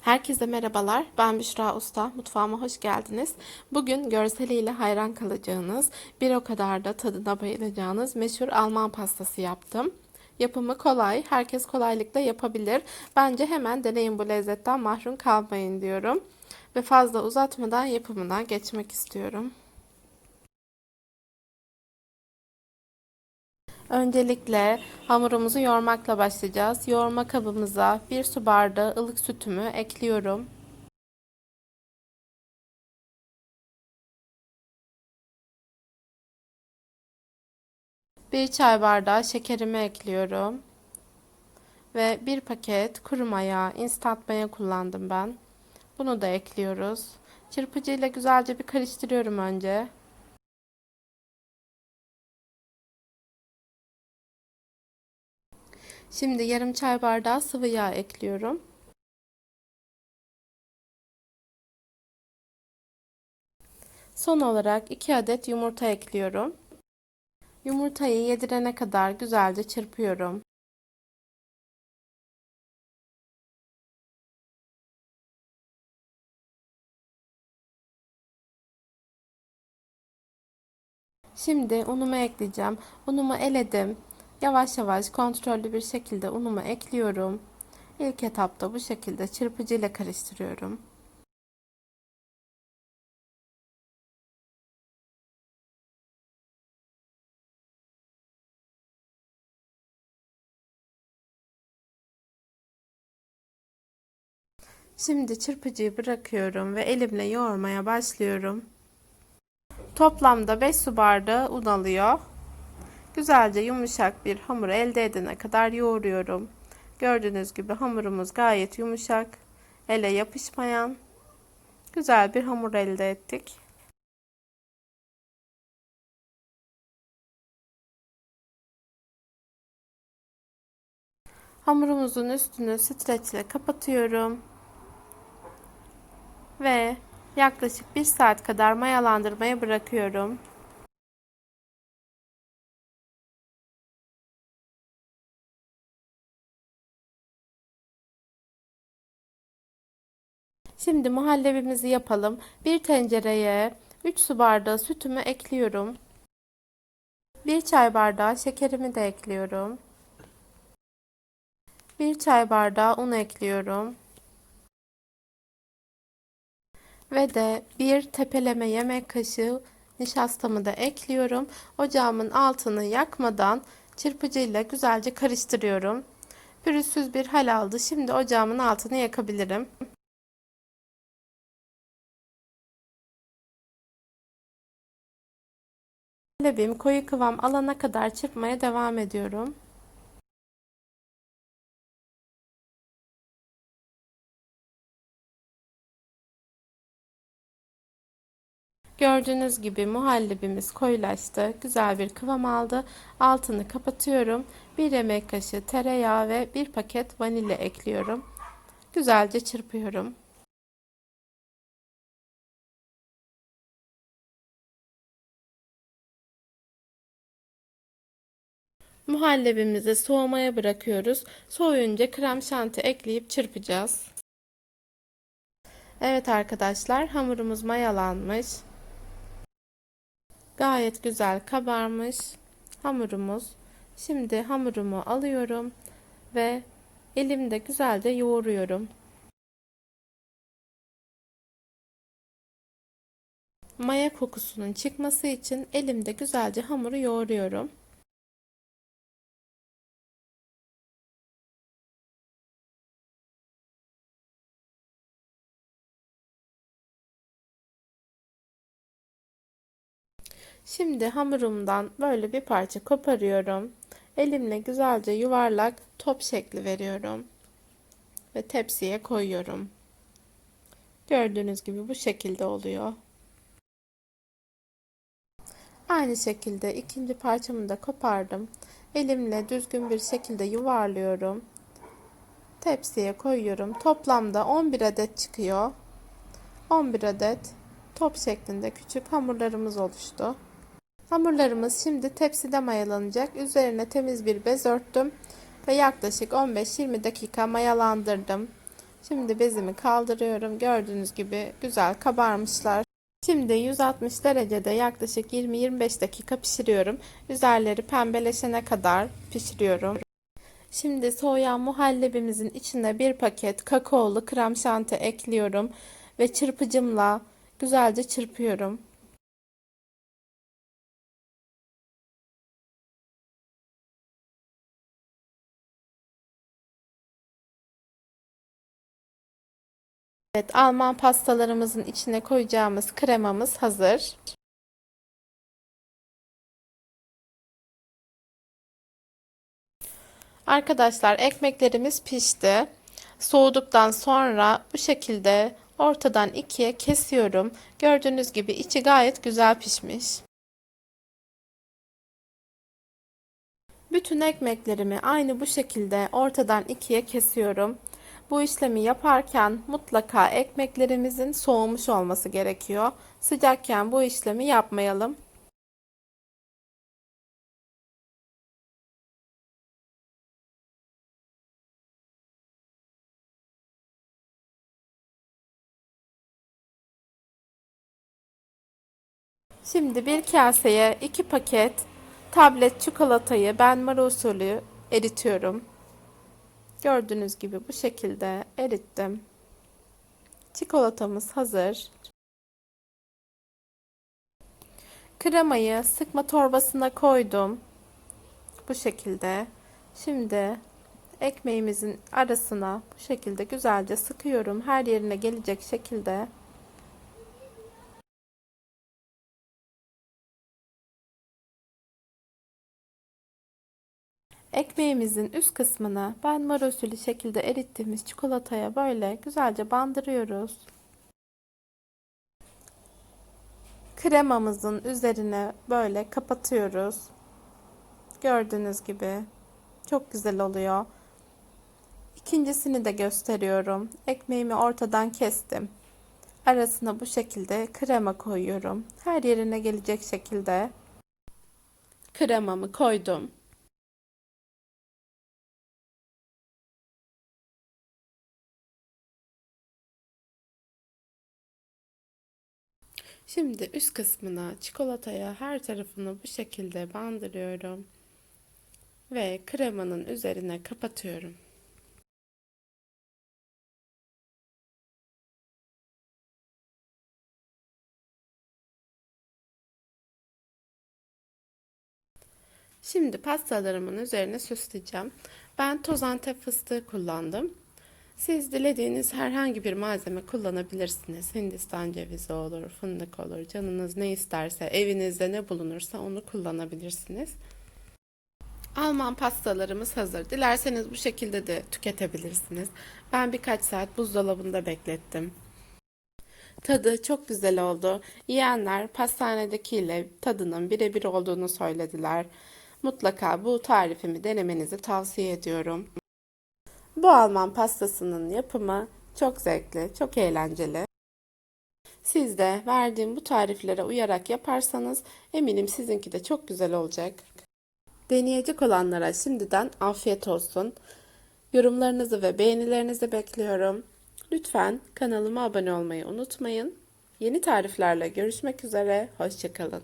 Herkese merhabalar. Ben Büşra Usta. Mutfağıma hoş geldiniz. Bugün görseliyle hayran kalacağınız, bir o kadar da tadına bayılacağınız meşhur Alman pastası yaptım. Yapımı kolay. Herkes kolaylıkla yapabilir. Bence hemen deneyin bu lezzetten mahrum kalmayın diyorum. Ve fazla uzatmadan yapımına geçmek istiyorum. Öncelikle hamurumuzu yoğurmakla başlayacağız. Yoğurma kabımıza 1 su bardağı ılık sütümü ekliyorum. Bir çay bardağı şekerimi ekliyorum. Ve bir paket kuru maya, instant maya kullandım ben. Bunu da ekliyoruz. Çırpıcıyla güzelce bir karıştırıyorum önce. Şimdi yarım çay bardağı sıvı yağ ekliyorum. Son olarak 2 adet yumurta ekliyorum. Yumurtayı yedirene kadar güzelce çırpıyorum. Şimdi unumu ekleyeceğim. Unumu eledim. Yavaş yavaş kontrollü bir şekilde unumu ekliyorum. İlk etapta bu şekilde çırpıcı ile karıştırıyorum. Şimdi çırpıcıyı bırakıyorum ve elimle yoğurmaya başlıyorum. Toplamda 5 su bardağı un alıyor. Güzelce yumuşak bir hamur elde edene kadar yoğuruyorum. Gördüğünüz gibi hamurumuz gayet yumuşak, ele yapışmayan güzel bir hamur elde ettik. Hamurumuzun üstünü streç ile kapatıyorum. Ve yaklaşık 1 saat kadar mayalandırmaya bırakıyorum. Şimdi muhallebimizi yapalım. Bir tencereye 3 su bardağı sütümü ekliyorum. 1 çay bardağı şekerimi de ekliyorum. 1 çay bardağı un ekliyorum. Ve de bir tepeleme yemek kaşığı nişastamı da ekliyorum. Ocağımın altını yakmadan çırpıcıyla güzelce karıştırıyorum. Pürüzsüz bir hal aldı. Şimdi ocağımın altını yakabilirim. Lebim koyu kıvam alana kadar çırpmaya devam ediyorum. Gördüğünüz gibi muhallebimiz koyulaştı. Güzel bir kıvam aldı. Altını kapatıyorum. Bir yemek kaşığı tereyağı ve bir paket vanilya ekliyorum. Güzelce çırpıyorum. Muhallebimizi soğumaya bırakıyoruz. Soğuyunca krem şanti ekleyip çırpacağız. Evet arkadaşlar hamurumuz mayalanmış. Gayet güzel kabarmış hamurumuz. Şimdi hamurumu alıyorum ve elimde güzelce yoğuruyorum. Maya kokusunun çıkması için elimde güzelce hamuru yoğuruyorum. Şimdi hamurumdan böyle bir parça koparıyorum. Elimle güzelce yuvarlak top şekli veriyorum. Ve tepsiye koyuyorum. Gördüğünüz gibi bu şekilde oluyor. Aynı şekilde ikinci parçamı da kopardım. Elimle düzgün bir şekilde yuvarlıyorum. Tepsiye koyuyorum. Toplamda 11 adet çıkıyor. 11 adet top şeklinde küçük hamurlarımız oluştu. Hamurlarımız şimdi tepside mayalanacak. Üzerine temiz bir bez örttüm ve yaklaşık 15-20 dakika mayalandırdım. Şimdi bezimi kaldırıyorum. Gördüğünüz gibi güzel kabarmışlar. Şimdi 160 derecede yaklaşık 20-25 dakika pişiriyorum. Üzerleri pembeleşene kadar pişiriyorum. Şimdi soğuyan muhallebimizin içine bir paket kakaolu krem şanti ekliyorum ve çırpıcımla güzelce çırpıyorum. Evet, Alman pastalarımızın içine koyacağımız kremamız hazır. Arkadaşlar ekmeklerimiz pişti. Soğuduktan sonra bu şekilde ortadan ikiye kesiyorum. Gördüğünüz gibi içi gayet güzel pişmiş. Bütün ekmeklerimi aynı bu şekilde ortadan ikiye kesiyorum. Bu işlemi yaparken mutlaka ekmeklerimizin soğumuş olması gerekiyor. Sıcakken bu işlemi yapmayalım. Şimdi bir kaseye iki paket tablet çikolatayı ben mara usulü eritiyorum. Gördüğünüz gibi bu şekilde erittim. Çikolatamız hazır. Kremayı sıkma torbasına koydum. Bu şekilde. Şimdi ekmeğimizin arasına bu şekilde güzelce sıkıyorum. Her yerine gelecek şekilde. Ekmeğimizin üst kısmına ben marosülü şekilde erittiğimiz çikolataya böyle güzelce bandırıyoruz. Kremamızın üzerine böyle kapatıyoruz. Gördüğünüz gibi çok güzel oluyor. İkincisini de gösteriyorum. Ekmeğimi ortadan kestim. Arasına bu şekilde krema koyuyorum. Her yerine gelecek şekilde kremamı koydum. Şimdi üst kısmına çikolataya her tarafını bu şekilde bandırıyorum ve kremanın üzerine kapatıyorum. Şimdi pastalarımın üzerine süsleyeceğim. Ben toz antep fıstığı kullandım. Siz dilediğiniz herhangi bir malzeme kullanabilirsiniz. Hindistan cevizi olur, fındık olur, canınız ne isterse, evinizde ne bulunursa onu kullanabilirsiniz. Alman pastalarımız hazır. Dilerseniz bu şekilde de tüketebilirsiniz. Ben birkaç saat buzdolabında beklettim. Tadı çok güzel oldu. Yiyenler pastanedekiyle tadının birebir olduğunu söylediler. Mutlaka bu tarifimi denemenizi tavsiye ediyorum. Bu Alman pastasının yapımı çok zevkli, çok eğlenceli. Siz de verdiğim bu tariflere uyarak yaparsanız eminim sizinki de çok güzel olacak. Deneyecek olanlara şimdiden afiyet olsun. Yorumlarınızı ve beğenilerinizi bekliyorum. Lütfen kanalıma abone olmayı unutmayın. Yeni tariflerle görüşmek üzere. Hoşçakalın.